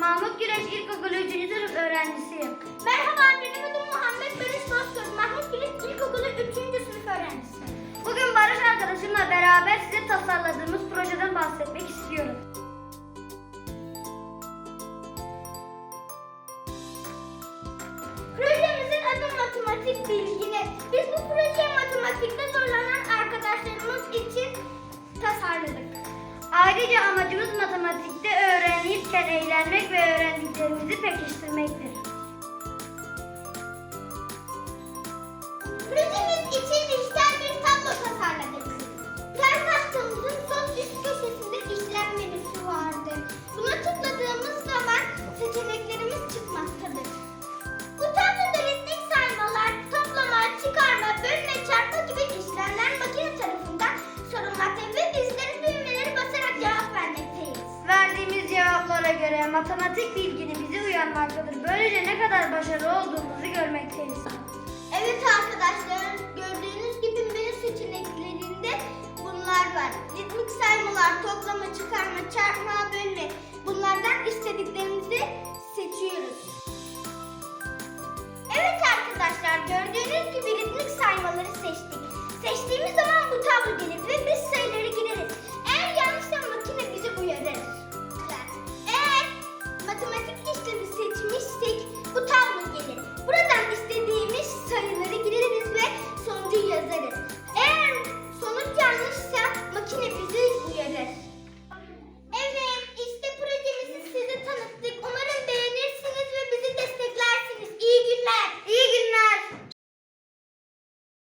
Mahmut Güneş İlkokulu 3. sınıf öğrencisiyim. Merhaba benim adım Muhammed Barış Bozkurt. Mahmut Güneş İlkokulu 3. sınıf öğrencisi. Bugün Barış arkadaşımla beraber size tasarladığımız projeden bahsetmek istiyorum. Projemizin adı matematik bilgini. Biz bu projeyi matematikte zorlanan arkadaşlarımız için tasarladık. Ayrıca amacımız matematikte eğlenmek ve öğrendiklerimizi pekiştirmektir. Göre matematik bilgini bizi uyanmaktadır. Böylece ne kadar başarılı れぞ